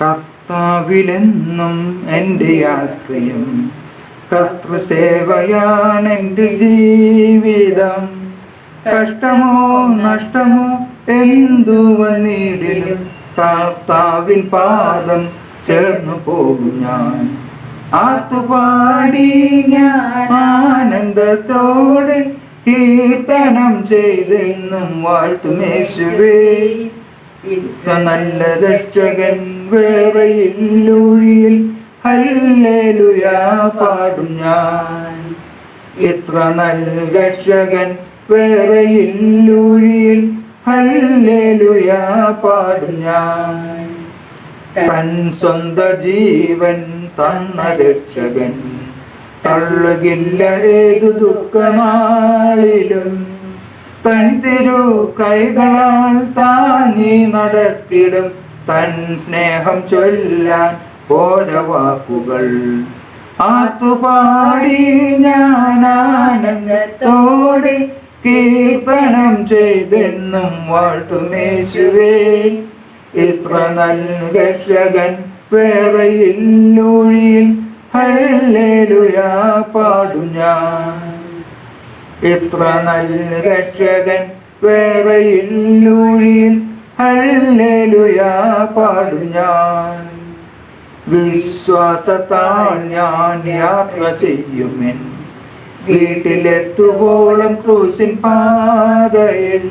കർത്താവിലെന്നും എന്റെ ആശ്രയം. കർത്തൃസേവയാണ് എന്റെ ജീവിതം. കഷ്ടമോ നഷ്ടമോ എന്തു വന്നിടിലും കർത്താവിൻ പാദം ചേർന്നു പോകും ഞാൻ. ആത്തുപാടി ഞാൻ ആനന്ദത്തോടെ കീർത്തനം ചെയ്തെന്നും വാഴ്ത്തുമേശുവേ നല്ല രക്ഷകൻ വേറെയില്ലൊഴിയിൽ ഹല്ലേലുയാ പാടും ഞാൻ. ഇത്ര നല്ല രക്ഷകൻ വേറെയില്ലൊഴിയിൽ ഹല്ലേലുയാ പാടും ഞാൻ. തൻ സ്വന്ത ജീവൻ തന്ന രക്ഷകൻ തള്ളുകില്ല ഏതു ദുഃഖനാളിലും തൻ തിരു കൈകളാൽ താങ്ങി നടത്തിടും. തൻ സ്നേഹം ചൊല്ലാൻ ഓരോ വാക്കുകൾ. ആത്തുപാടി ഞാൻ ആനന്ദത്തോടെ കീർത്തനം ചെയ്തെന്നും വാഴ്ത്തുമേശുവേ. ഇത്ര നല്ല രക്ഷകൻ വേറെയില്ലൊഴിയിൽ. ഹല്ലേലുയാ പാടും ഞാൻ. ഇത്ര നല്ല രക്ഷകൻ വേറെയില്ലൊഴിയിൽ ഹല്ലേലുയാ പാടും ഞാൻ. വിശ്വാസത്താൽ ഞാൻ യാത്ര ചെയ്യുമെൻ. വീട്ടിലെത്തുവോളം ക്രൂശിൻ പാതയിൽ.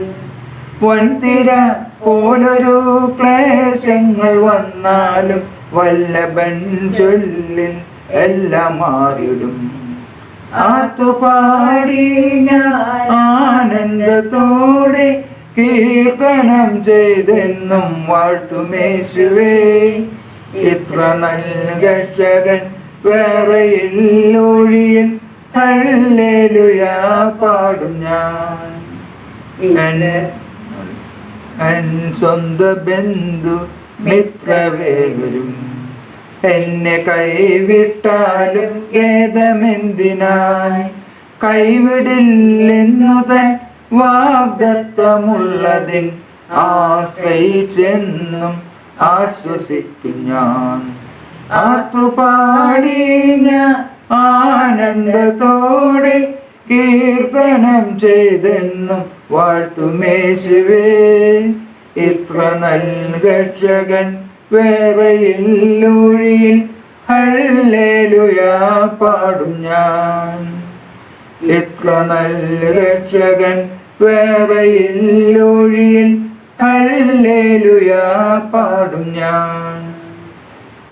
വൻതിര പോലൊരു ക്ലേശങ്ങൾ വന്നാലും വല്ലഭൻ ചൊല്ലിൽ എല്ലാം മാറിടും ആത്തുപാടി ഞാൻ ആനന്ദത്തോടെ കീർത്തനം ചെയ്തെന്നും വാഴ്ത്തുമേശുവേ ഇത്ര നല്ല രക്ഷകൻ വേറെയില്ലൊഴിയിൽ അല്ലേലുയാ പാടും ഞാൻ. എൻ- സ്വന്ത ബന്ധു മിത്രവേവരും എന്നെ കൈവിട്ടാലും ഖേദമെന്തിനായി? കൈവിടില്ലെന്നു തൻ വാഗ്ദത്തമുള്ളതിൽ ആശ്രയിച്ചെന്നും ആശ്വസിക്കും ഞാൻ. ആർത്തുപാടി ഞാൻ ആനന്ദത്തോടെ കീർത്തനം ചെയ്തെന്നും വാഴ്ത്തുമേശുവേ ഇത്ര നല്ല രക്ഷകൻ വേറെയില്ലൊഴിയിൽ ഹല്ലേലുയാ പാടും ഞാൻ. എത്ര നല്ല രക്ഷകൻ വേറെയില്ലൊഴിയിൽ ഹല്ലേലുയാ പാടും ഞാൻ.